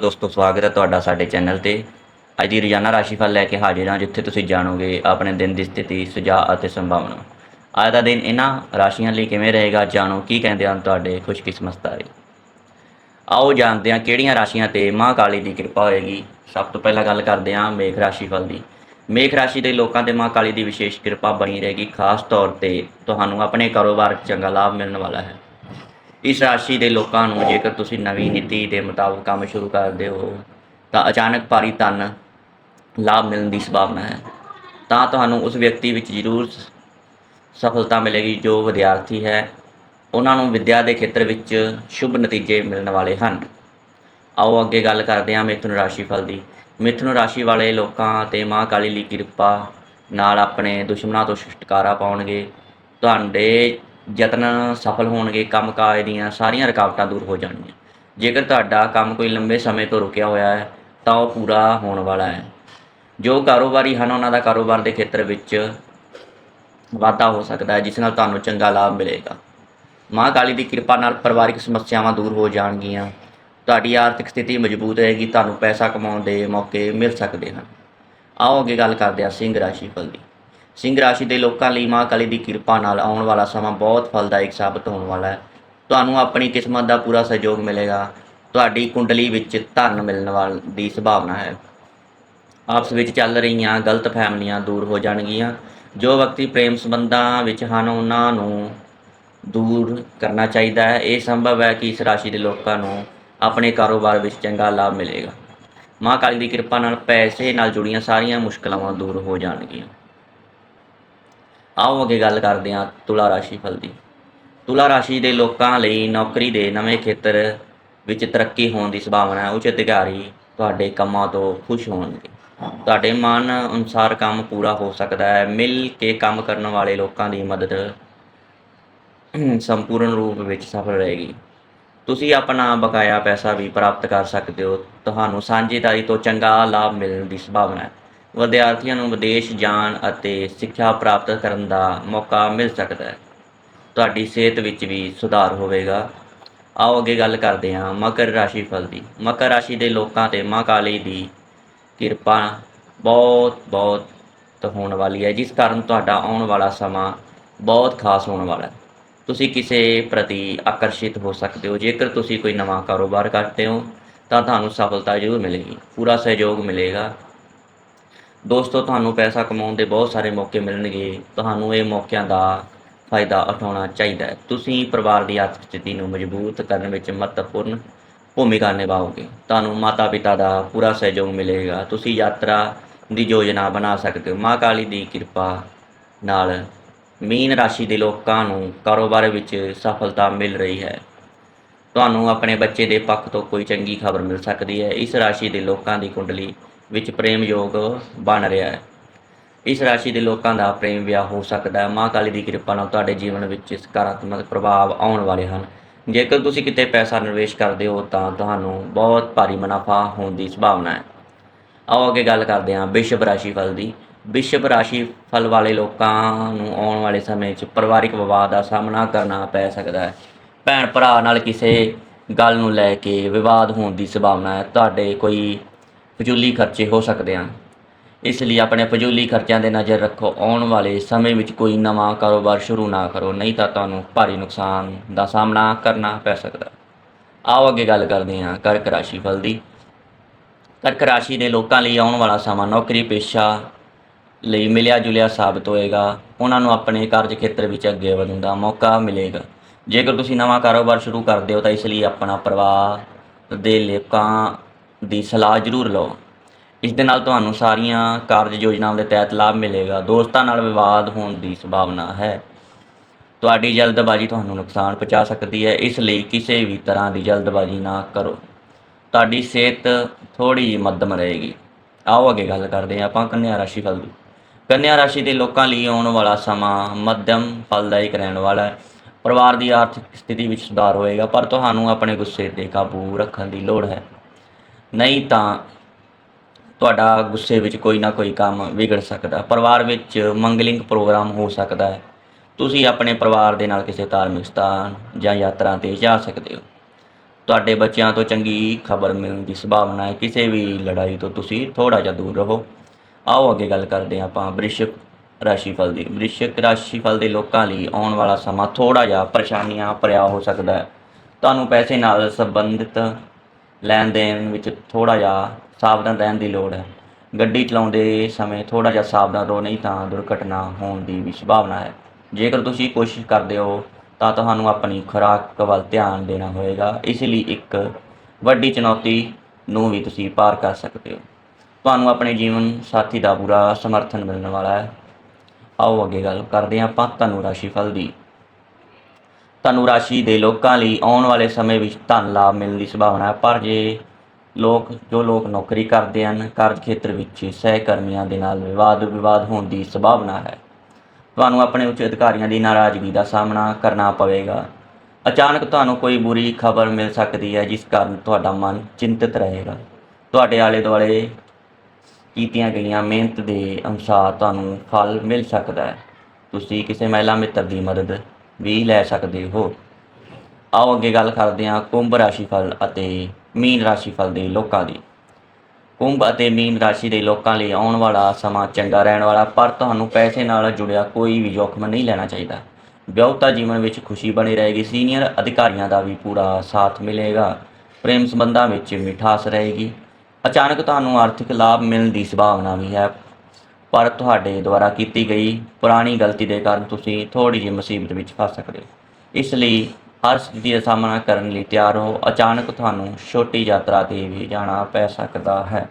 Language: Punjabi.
ਦੋਸਤੋ, ਸਵਾਗਤ ਹੈ ਤੁਹਾਡਾ ਸਾਡੇ ਚੈਨਲ ਤੇ। ਅੱਜ ਦੀ ਰੋਜ਼ਾਨਾ ਰਾਸ਼ੀਫਲ ਲੈ ਕੇ ਹਾਜ਼ਰ ਹਾਂ, ਜਿੱਥੇ ਤੁਸੀਂ ਜਾਣੋਗੇ ਆਪਣੇ ਦਿਨ ਦੀ ਸਥਿਤੀ, ਸੁਝਾਅ ਅਤੇ ਸੰਭਾਵਨਾ। ਅੱਜ ਦਾ ਦਿਨ ਇਹਨਾਂ ਰਾਸ਼ੀਆਂ ਲਈ ਕਿਵੇਂ ਰਹੇਗਾ, ਜਾਣੋ ਕੀ ਕਹਿੰਦੇ ਹਨ ਤੁਹਾਡੇ ਖੁਸ਼ਕਿਸਮਤ ਤਾਰੇ ਆਓ ਜਾਣਦੇ ਹਾਂ ਕਿਹੜੀਆਂ ਰਾਸ਼ੀਆਂ ਤੇ ਮਾਂ ਕਾਲੀ ਦੀ ਕਿਰਪਾ ਹੋਏਗੀ। ਸਭ ਤੋਂ ਪਹਿਲਾਂ ਗੱਲ ਕਰਦੇ ਹਾਂ ਮੇਖ ਰਾਸ਼ੀਫਲ ਦੀ। ਮੇਖ ਰਾਸ਼ੀ ਦੇ ਲੋਕਾਂ ਤੇ ਮਾਂ ਕਾਲੀ ਦੀ ਵਿਸ਼ੇਸ਼ ਕਿਰਪਾ ਬਣੀ ਰਹੇਗੀ, ਖਾਸ ਤੌਰ ਤੇ ਤੁਹਾਨੂੰ ਆਪਣੇ ਕਾਰੋਬਾਰ 'ਚ ਚੰਗਾ ਲਾਭ ਮਿਲਣ ਵਾਲਾ ਹੈ। ਇਸ ਰਾਸ਼ੀ ਦੇ ਲੋਕਾਂ ਨੂੰ ਜੇਕਰ ਤੁਸੀਂ ਨਵੀਂ ਨੀਤੀ ਦੇ ਮੁਤਾਬਕ ਕੰਮ ਸ਼ੁਰੂ ਕਰਦੇ ਹੋ, ਤਾਂ ਅਚਾਨਕ ਭਾਰੀ ਧਨ ਲਾਭ ਮਿਲਣ ਦੀ ਸੰਭਾਵਨਾ ਹੈ। ਤਾਂ ਤੁਹਾਨੂੰ ਉਸ ਵਿਅਕਤੀ ਵਿੱਚ ਜ਼ਰੂਰ ਸਫਲਤਾ ਮਿਲੇਗੀ ਜੋ ਵਿਦਿਆਰਥੀ ਹੈ। ਉਹਨਾਂ ਨੂੰ ਵਿੱਦਿਆ ਦੇ ਖੇਤਰ ਵਿੱਚ ਸ਼ੁਭ ਨਤੀਜੇ ਮਿਲਣ ਵਾਲੇ ਹਨ। ਆਓ ਅੱਗੇ ਗੱਲ ਕਰਦੇ ਹਾਂ ਮਿਥੁਨ ਰਾਸ਼ੀ ਫਲ ਦੀ। ਮਿਥੁਨ ਰਾਸ਼ੀ ਵਾਲੇ ਲੋਕਾਂ ਤੇ ਮਾਂ ਕਾਲੀ ਦੀ ਕਿਰਪਾ ਨਾਲ ਆਪਣੇ ਦੁਸ਼ਮਣਾਂ ਤੋਂ ਛੁਟਕਾਰਾ ਪਾਉਣਗੇ। ਤੁਹਾਡੇ ਯਤਨ ਸਫਲ ਹੋਣਗੇ, ਕੰਮਕਾਜ ਦੀਆਂ ਸਾਰੀਆਂ ਰੁਕਾਵਟਾਂ ਦੂਰ ਹੋ ਜਾਣਗੀਆਂ। ਜੇਕਰ ਤੁਹਾਡਾ ਕੰਮ ਕੋਈ ਲੰਬੇ ਸਮੇਂ ਤੋਂ ਰੁਕਿਆ ਹੋਇਆ ਹੈ, ਤਾਂ ਉਹ ਪੂਰਾ ਹੋਣ ਵਾਲਾ ਹੈ। ਜੋ ਕਾਰੋਬਾਰੀ ਹਨ, ਉਹਨਾਂ ਦਾ ਕਾਰੋਬਾਰ ਦੇ ਖੇਤਰ ਵਿੱਚ ਵਾਧਾ ਹੋ ਸਕਦਾ ਹੈ, ਜਿਸ ਨਾਲ ਤੁਹਾਨੂੰ ਚੰਗਾ ਲਾਭ ਮਿਲੇਗਾ। ਮਾਂ ਕਾਲੀ ਦੀ ਕਿਰਪਾ ਨਾਲ ਪਰਿਵਾਰਿਕ ਸਮੱਸਿਆਵਾਂ ਦੂਰ ਹੋ ਜਾਣਗੀਆਂ। ਤੁਹਾਡੀ ਆਰਥਿਕ ਸਥਿਤੀ ਮਜ਼ਬੂਤ ਰਹੇਗੀ, ਤੁਹਾਨੂੰ ਪੈਸਾ ਕਮਾਉਣ ਦੇ ਮੌਕੇ ਮਿਲ ਸਕਦੇ ਹਨ। ਆਓ ਅੱਗੇ ਗੱਲ ਕਰਦੇ ਹਾਂ ਸਿੰਘ ਰਾਸ਼ੀ ਫਲ ਦੀ। ਸਿੰਘ ਰਾਸ਼ੀ ਦੇ ਲੋਕਾਂ ਲਈ ਮਾਂ ਕਾਲੀ ਦੀ ਕਿਰਪਾ ਨਾਲ ਆਉਣ ਵਾਲਾ ਸਮਾਂ ਬਹੁਤ ਫਲਦਾਇਕ ਸਾਬਤ ਹੋਣ ਵਾਲਾ ਹੈ। ਤੁਹਾਨੂੰ ਆਪਣੀ ਕਿਸਮਤ ਦਾ ਪੂਰਾ ਸਹਿਯੋਗ ਮਿਲੇਗਾ। ਤੁਹਾਡੀ ਕੁੰਡਲੀ ਵਿੱਚ ਧਨ ਮਿਲਣ ਵਾਲ ਦੀ ਸੰਭਾਵਨਾ ਹੈ। ਆਪਸ ਵਿੱਚ ਚੱਲ ਰਹੀਆਂ ਗਲਤ ਫਹਿਮੀਆਂ ਦੂਰ ਹੋ ਜਾਣਗੀਆਂ। ਜੋ ਵਿਅਕਤੀ ਪ੍ਰੇਮ ਸੰਬੰਧਾਂ ਵਿੱਚ ਹਨ, ਉਹਨਾਂ ਨੂੰ ਦੂਰ ਕਰਨਾ ਚਾਹੀਦਾ ਹੈ। ਇਹ ਸੰਭਵ ਹੈ ਕਿ ਇਸ ਰਾਸ਼ੀ ਦੇ ਲੋਕਾਂ ਨੂੰ ਆਪਣੇ ਕਾਰੋਬਾਰ ਵਿੱਚ ਚੰਗਾ ਲਾਭ ਮਿਲੇਗਾ। ਮਾਂ ਕਾਲੀ ਦੀ ਕਿਰਪਾ ਨਾਲ ਪੈਸੇ ਨਾਲ ਜੁੜੀਆਂ ਸਾਰੀਆਂ ਮੁਸ਼ਕਲਾਂ ਦੂਰ ਹੋ ਜਾਣਗੀਆਂ। ਆਓ ਅੱਗੇ ਗੱਲ ਕਰਦੇ ਹਾਂ ਤੁਲਾ ਰਾਸ਼ੀ ਫਲ ਦੀ। ਤੁਲਾ ਰਾਸ਼ੀ ਦੇ ਲੋਕਾਂ ਲਈ ਨੌਕਰੀ ਦੇ ਨਵੇਂ ਖੇਤਰ ਵਿੱਚ ਤਰੱਕੀ ਹੋਣ ਦੀ ਸੰਭਾਵਨਾ ਹੈ। ਉੱਚ ਅਧਿਕਾਰੀ ਤੁਹਾਡੇ ਕੰਮਾਂ ਤੋਂ ਖੁਸ਼ ਹੋਣਗੇ। ਤੁਹਾਡੇ ਮਨ ਅਨੁਸਾਰ ਕੰਮ ਪੂਰਾ ਹੋ ਸਕਦਾ ਹੈ। ਮਿਲ ਕੇ ਕੰਮ ਕਰਨ ਵਾਲੇ ਲੋਕਾਂ ਦੀ ਮਦਦ ਸੰਪੂਰਨ ਰੂਪ ਵਿੱਚ ਸਫਲ ਰਹੇਗੀ। ਤੁਸੀਂ ਆਪਣਾ ਬਕਾਇਆ ਪੈਸਾ ਵੀ ਪ੍ਰਾਪਤ ਕਰ ਸਕਦੇ ਹੋ। ਤੁਹਾਨੂੰ ਸਾਂਝੇਦਾਰੀ ਤੋਂ ਚੰਗਾ ਲਾਭ ਮਿਲਣ ਦੀ ਸੰਭਾਵਨਾ ਹੈ। ਵਿਦਿਆਰਥੀਆਂ ਨੂੰ ਵਿਦੇਸ਼ ਜਾਣ ਅਤੇ ਸਿੱਖਿਆ ਪ੍ਰਾਪਤ ਕਰਨ ਦਾ ਮੌਕਾ ਮਿਲ ਸਕਦਾ ਹੈ। ਤੁਹਾਡੀ ਸਿਹਤ ਵਿੱਚ ਵੀ ਸੁਧਾਰ ਹੋਵੇਗਾ। ਆਓ ਅੱਗੇ ਗੱਲ ਕਰਦੇ ਹਾਂ ਮਕਰ ਰਾਸ਼ੀ ਫਲ ਦੀ। ਮਕਰ ਰਾਸ਼ੀ ਦੇ ਲੋਕਾਂ ਤੇ ਮਾਂ ਕਾਲੀ ਦੀ ਕਿਰਪਾ ਬਹੁਤ ਬਹੁਤ ਹੋਣ ਵਾਲੀ ਹੈ, ਜਿਸ ਕਾਰਨ ਤੁਹਾਡਾ ਆਉਣ ਵਾਲਾ ਸਮਾਂ ਬਹੁਤ ਖਾਸ ਹੋਣ ਵਾਲਾ ਹੈ। ਤੁਸੀਂ ਕਿਸੇ ਪ੍ਰਤੀ ਆਕਰਸ਼ਿਤ ਹੋ ਸਕਦੇ ਹੋ। ਜੇਕਰ ਤੁਸੀਂ ਕੋਈ ਨਵਾਂ ਕਾਰੋਬਾਰ ਕਰਦੇ ਹੋ, ਤਾਂ ਤੁਹਾਨੂੰ ਸਫਲਤਾ ਜ਼ਰੂਰ ਮਿਲੇਗੀ। ਪੂਰਾ ਸਹਿਯੋਗ ਮਿਲੇਗਾ। ਦੋਸਤੋ, ਤੁਹਾਨੂੰ ਪੈਸਾ ਕਮਾਉਣ ਦੇ ਬਹੁਤ ਸਾਰੇ ਮੌਕੇ ਮਿਲਣਗੇ। ਤੁਹਾਨੂੰ ਇਹ ਮੌਕਿਆਂ ਦਾ ਫਾਇਦਾ ਉਠਾਉਣਾ ਚਾਹੀਦਾ ਹੈ। ਤੁਸੀਂ ਪਰਿਵਾਰ ਦੀ ਆਰਥਿਕ ਸਥਿਤੀ ਨੂੰ ਮਜ਼ਬੂਤ ਕਰਨ ਵਿੱਚ ਮਹੱਤਵਪੂਰਨ ਭੂਮਿਕਾ ਨਿਭਾਓਗੇ। ਤੁਹਾਨੂੰ ਮਾਤਾ ਪਿਤਾ ਦਾ ਪੂਰਾ ਸਹਿਯੋਗ ਮਿਲੇਗਾ। ਤੁਸੀਂ ਯਾਤਰਾ ਦੀ ਯੋਜਨਾ ਬਣਾ ਸਕਦੇ ਹੋ। ਮਾਂ ਕਾਲੀ ਦੀ ਕਿਰਪਾ ਨਾਲ ਮੀਨ ਰਾਸ਼ੀ ਦੇ ਲੋਕਾਂ ਨੂੰ ਕਾਰੋਬਾਰ ਵਿੱਚ ਸਫਲਤਾ ਮਿਲ ਰਹੀ ਹੈ। ਤੁਹਾਨੂੰ ਆਪਣੇ ਬੱਚੇ ਦੇ ਪੱਖ ਤੋਂ ਕੋਈ ਚੰਗੀ ਖਬਰ ਮਿਲ ਸਕਦੀ ਹੈ। ਇਸ ਰਾਸ਼ੀ ਦੇ ਲੋਕਾਂ ਦੀ ਕੁੰਡਲੀ ਵਿੱਚ ਪ੍ਰੇਮ ਯੋਗ ਬਣ ਰਿਹਾ ਹੈ। ਇਸ ਰਾਸ਼ੀ ਦੇ ਲੋਕਾਂ ਦਾ ਪ੍ਰੇਮ ਵਿਆਹ ਹੋ ਸਕਦਾ ਹੈ। ਮਾਂ ਕਾਲੀ ਦੀ ਕਿਰਪਾ ਨਾਲ ਤੁਹਾਡੇ ਜੀਵਨ ਵਿੱਚ ਸਕਾਰਾਤਮਕ ਪ੍ਰਭਾਵ ਆਉਣ ਵਾਲੇ ਹਨ। ਜੇਕਰ ਤੁਸੀਂ ਕਿਤੇ ਪੈਸਾ ਨਿਵੇਸ਼ ਕਰਦੇ ਹੋ ਤਾਂ ਤੁਹਾਨੂੰ ਬਹੁਤ ਭਾਰੀ ਮੁਨਾਫਾ ਹੋਣ ਦੀ ਸੰਭਾਵਨਾ ਹੈ। ਆਓ ਅੱਗੇ ਗੱਲ ਕਰਦੇ ਹਾਂ ਵਿਸ਼ਵ ਰਾਸ਼ੀ ਫਲ ਦੀ। ਵਿਸ਼ਵ ਰਾਸ਼ੀ ਫਲ ਵਾਲੇ ਲੋਕਾਂ ਨੂੰ ਆਉਣ ਵਾਲੇ ਸਮੇਂ 'ਚ ਪਰਿਵਾਰਿਕ ਵਿਵਾਦ ਦਾ ਸਾਹਮਣਾ ਕਰਨਾ ਪੈ ਸਕਦਾ ਹੈ। ਭੈਣ ਭਰਾ ਨਾਲ ਕਿਸੇ ਗੱਲ ਨੂੰ ਲੈ ਕੇ ਵਿਵਾਦ ਹੋਣ ਦੀ ਸੰਭਾਵਨਾ ਹੈ। ਤੁਹਾਡੇ ਕੋਈ ਫਜ਼ੂਲੀ ਖਰਚੇ ਹੋ ਸਕਦੇ ਹਨ। ਇਸ ਲਈ ਆਪਣੇ ਫਜ਼ੂਲੀ ਖਰਚਿਆਂ ਦੇ ਨਜ਼ਰ ਰੱਖੋ। ਆਉਣ ਵਾਲੇ ਸਮੇਂ ਵਿੱਚ ਕੋਈ ਨਵਾਂ ਕਾਰੋਬਾਰ ਸ਼ੁਰੂ ਨਾ ਕਰੋ, ਨਹੀਂ ਤਾਂ ਤੁਹਾਨੂੰ ਭਾਰੀ ਨੁਕਸਾਨ ਦਾ ਸਾਹਮਣਾ ਕਰਨਾ ਪੈ ਸਕਦਾ। ਆਓ ਅੱਗੇ ਗੱਲ ਕਰਦੇ ਹਾਂ ਕਰਕ ਰਾਸ਼ੀ ਫਲ ਦੀ। ਕਰਕ ਰਾਸ਼ੀ ਦੇ ਲੋਕਾਂ ਲਈ ਆਉਣ ਵਾਲਾ ਸਮਾਂ ਨੌਕਰੀ ਪੇਸ਼ਾ ਲਈ ਮਿਲਿਆ ਜੁਲਿਆ ਸਾਬਤ ਹੋਏਗਾ। ਉਹਨਾਂ ਨੂੰ ਆਪਣੇ ਕਾਰਜ ਖੇਤਰ ਵਿੱਚ ਅੱਗੇ ਵਧਣ ਦਾ ਮੌਕਾ ਮਿਲੇਗਾ। ਜੇਕਰ ਤੁਸੀਂ ਨਵਾਂ ਕਾਰੋਬਾਰ ਸ਼ੁਰੂ ਕਰਦੇ ਹੋ ਤਾਂ ਇਸ ਲਈ ਆਪਣਾ ਪਰਿਵਾਰ ਦੇ ਲੋਕਾਂ ਦੀ ਸਲਾਹ ਜ਼ਰੂਰ ਲਓ। ਇਸ ਦੇ ਨਾਲ ਤੁਹਾਨੂੰ ਸਾਰੀਆਂ ਕਾਰਜ ਯੋਜਨਾਵਾਂ ਦੇ ਤਹਿਤ ਲਾਭ ਮਿਲੇਗਾ। ਦੋਸਤਾਂ ਨਾਲ ਵਿਵਾਦ ਹੋਣ ਦੀ ਸੰਭਾਵਨਾ ਹੈ। ਤੁਹਾਡੀ ਜਲਦਬਾਜ਼ੀ ਤੁਹਾਨੂੰ ਨੁਕਸਾਨ ਪਹੁੰਚਾ ਸਕਦੀ ਹੈ। ਇਸ ਲਈ ਕਿਸੇ ਵੀ ਤਰ੍ਹਾਂ ਦੀ ਜਲਦਬਾਜ਼ੀ ਨਾ ਕਰੋ। ਤੁਹਾਡੀ ਸਿਹਤ ਥੋੜੀ ਜਿਹੀ ਮੱਧਮ ਰਹੇਗੀ। ਆਓ ਅੱਗੇ ਗੱਲ ਕਰਦੇ ਹਾਂ ਆਪਾਂ ਕੰਨਿਆ ਰਾਸ਼ੀ ਫਲ ਦੀ। ਕੰਨਿਆ ਰਾਸ਼ੀ ਦੇ ਲੋਕਾਂ ਲਈ ਆਉਣ ਵਾਲਾ ਸਮਾਂ ਮੱਧਮ, ਫਲਦਾਇਕ ਰਹਿਣ ਵਾਲਾ ਹੈ। ਪਰਿਵਾਰ ਦੀ ਆਰਥਿਕ ਸਥਿਤੀ ਵਿੱਚ ਸੁਧਾਰ ਹੋਏਗਾ, ਪਰ ਤੁਹਾਨੂੰ ਆਪਣੇ ਗੁੱਸੇ ਤੇ ਕਾਬੂ ਰੱਖਣ ਦੀ ਲੋੜ ਹੈ। ਨਹੀਂ ਤਾਂ ਤੁਹਾਡਾ ਗੁੱਸੇ ਵਿੱਚ ਕੋਈ ਨਾ ਕੋਈ ਕੰਮ ਵਿਗੜ ਸਕਦਾ। ਪਰਿਵਾਰ ਵਿੱਚ ਮੰਗਲਿੰਗ ਪ੍ਰੋਗਰਾਮ ਹੋ ਸਕਦਾ ਹੈ। ਤੁਸੀਂ ਆਪਣੇ ਪਰਿਵਾਰ ਦੇ ਨਾਲ ਕਿਸੇ ਧਾਰਮਿਕ ਸਥਾਨ ਜਾਂ ਯਾਤਰਾ ਤੇ ਜਾ ਸਕਦੇ ਹੋ। ਤੁਹਾਡੇ ਬੱਚਿਆਂ ਤੋਂ ਚੰਗੀ ਖਬਰ ਮਿਲਣ ਦੀ ਸੰਭਾਵਨਾ ਹੈ। ਕਿਸੇ ਵੀ ਲੜਾਈ ਤੋਂ ਤੁਸੀਂ ਥੋੜਾ ਜਿਹਾ ਦੂਰ ਰਹੋ। ਆਓ ਅੱਗੇ ਗੱਲ ਕਰਦੇ ਹਾਂ ਆਪਾਂ ਵ੍ਰਿਸ਼ਕ ਰਾਸ਼ੀਫਲ ਦੀ। ਵ੍ਰਿਸ਼ਕ ਰਾਸ਼ੀਫਲ ਦੇ ਲੋਕਾਂ ਲਈ ਆਉਣ ਵਾਲਾ ਸਮਾਂ ਥੋੜਾ ਜਿਹਾ ਪਰੇਸ਼ਾਨੀਆਂ ਭਰਿਆ ਹੋ ਸਕਦਾ ਹੈ। ਤੁਹਾਨੂੰ ਪੈਸੇ ਨਾਲ ਸੰਬੰਧਿਤ ਲੈਣ ਦੇਣ ਵਿੱਚ ਥੋੜਾ ਜਿਹਾ ਸਾਵਧਾਨ ਰਹਿਣ ਦੀ ਲੋੜ ਹੈ। ਗੱਡੀ ਚਲਾਉਂਦੇ ਸਮੇਂ ਥੋੜਾ ਜਿਹਾ ਸਾਵਧਾਨ ਰਹੋ, ਨਹੀਂ ਤਾਂ ਦੁਰਘਟਨਾ ਹੋਣ ਦੀ ਵੀ ਸੰਭਾਵਨਾ ਹੈ। ਜੇਕਰ ਤੁਸੀਂ ਕੋਸ਼ਿਸ਼ ਕਰਦੇ ਹੋ, ਤਾਂ ਤੁਹਾਨੂੰ ਆਪਣੀ ਖੁਰਾਕ ਵੱਲ ਧਿਆਨ ਦੇਣਾ ਹੋਵੇਗਾ ਇਸ ਲਈ ਇੱਕ ਵੱਡੀ ਚੁਣੌਤੀ ਨੂੰ ਵੀ ਤੁਸੀਂ ਪਾਰ ਕਰ ਸਕਦੇ ਹੋ। ਤੁਹਾਨੂੰ ਆਪਣੇ ਜੀਵਨ ਸਾਥੀ ਦਾ ਪੂਰਾ ਸਮਰਥਨ ਮਿਲਣ ਵਾਲਾ ਹੈ। ਆਓ ਅੱਗੇ ਗੱਲ ਕਰਦੇ ਹਾਂ ਆਪਾਂ ਧਨੂ ਰਾਸ਼ੀ ਫਲ ਦੀ। ਧਨੂ ਰਾਸ਼ੀ ਦੇ ਲੋਕਾਂ ਲਈ ਆਉਣ ਵਾਲੇ ਸਮੇਂ ਵਿੱਚ ਧਨ ਲਾਭ ਮਿਲਣ ਦੀ ਸੰਭਾਵਨਾ ਹੈ। ਪਰ ਜੇ ਲੋਕ, ਜੋ ਲੋਕ ਨੌਕਰੀ ਕਰਦੇ ਹਨ ਕਾਰਜ ਖੇਤਰ ਵਿੱਚ ਸਹਿਕਰਮੀਆਂ ਦੇ ਨਾਲ ਵਿਵਾਦ ਵਿਵਾਦ ਹੋਣ ਦੀ ਸੰਭਾਵਨਾ ਹੈ। ਤੁਹਾਨੂੰ ਆਪਣੇ ਉੱਚ ਅਧਿਕਾਰੀਆਂ ਦੀ ਨਾਰਾਜ਼ਗੀ ਦਾ ਸਾਹਮਣਾ ਕਰਨਾ ਪਵੇਗਾ। ਅਚਾਨਕ ਤੁਹਾਨੂੰ ਕੋਈ ਬੁਰੀ ਖਬਰ ਮਿਲ ਸਕਦੀ ਹੈ, ਜਿਸ ਕਾਰਨ ਤੁਹਾਡਾ ਮਨ ਚਿੰਤਿਤ ਰਹੇਗਾ। ਤੁਹਾਡੇ ਆਲੇ ਦੁਆਲੇ ਕੀਤੀਆਂ ਗਈਆਂ ਮਿਹਨਤ ਦੇ ਅਨੁਸਾਰ ਤੁਹਾਨੂੰ ਫਲ ਮਿਲ ਸਕਦਾ ਹੈ। ਤੁਸੀਂ ਕਿਸੇ ਮਹਿਲਾ ਮਿੱਤਰ ਦੀ ਮਦਦ ਵੀ ਲੈ ਸਕਦੇ ਹੋ। ਆਓ ਅੱਗੇ ਗੱਲ ਕਰਦੇ ਹਾਂ ਕੁੰਭ ਰਾਸ਼ੀ ਫਲ ਅਤੇ ਮੀਨ ਰਾਸ਼ੀ ਫਲ ਦੇ ਲੋਕਾਂ ਦੀ। ਕੁੰਭ ਅਤੇ ਮੀਨ ਰਾਸ਼ੀ ਦੇ ਲੋਕਾਂ ਲਈ ਆਉਣ ਵਾਲਾ ਸਮਾਂ ਚੰਗਾ ਰਹਿਣ ਵਾਲਾ, ਪਰ ਤੁਹਾਨੂੰ ਪੈਸੇ ਨਾਲ ਜੁੜਿਆ ਕੋਈ ਵੀ ਜੋਖਮ ਨਹੀਂ ਲੈਣਾ ਚਾਹੀਦਾ। ਵਿਆਹੁਤਾ ਜੀਵਨ ਵਿੱਚ ਖੁਸ਼ੀ ਬਣੀ ਰਹੇਗੀ, ਸੀਨੀਅਰ ਅਧਿਕਾਰੀਆਂ ਦਾ ਵੀ ਪੂਰਾ ਸਾਥ ਮਿਲੇਗਾ। ਪ੍ਰੇਮ ਸੰਬੰਧਾਂ ਵਿੱਚ ਮਿਠਾਸ ਰਹੇਗੀ। ਅਚਾਨਕ ਤੁਹਾਨੂੰ ਆਰਥਿਕ ਲਾਭ ਮਿਲਣ ਦੀ ਸੰਭਾਵਨਾ ਵੀ ਹੈ। ਪਰ ਤੁਹਾਡੇ ਦੁਆਰਾ ਕੀਤੀ ਗਈ ਪੁਰਾਣੀ ਗਲਤੀ ਦੇ ਕਾਰਨ ਤੁਸੀਂ ਥੋੜੀ ਜਿਹੀ ਮੁਸੀਬਤ ਵਿੱਚ ਫਸ ਸਕਦੇ ਹੋ। ਇਸ ਲਈ ਹਰ ਸਥਿਤੀ ਦਾ ਸਾਹਮਣਾ ਕਰਨ ਲਈ ਤਿਆਰ ਹੋ ਅਚਾਨਕ ਤੁਹਾਨੂੰ ਛੋਟੀ ਯਾਤਰਾ ਤੇ ਵੀ ਜਾਣਾ ਪੈ ਸਕਦਾ ਹੈ।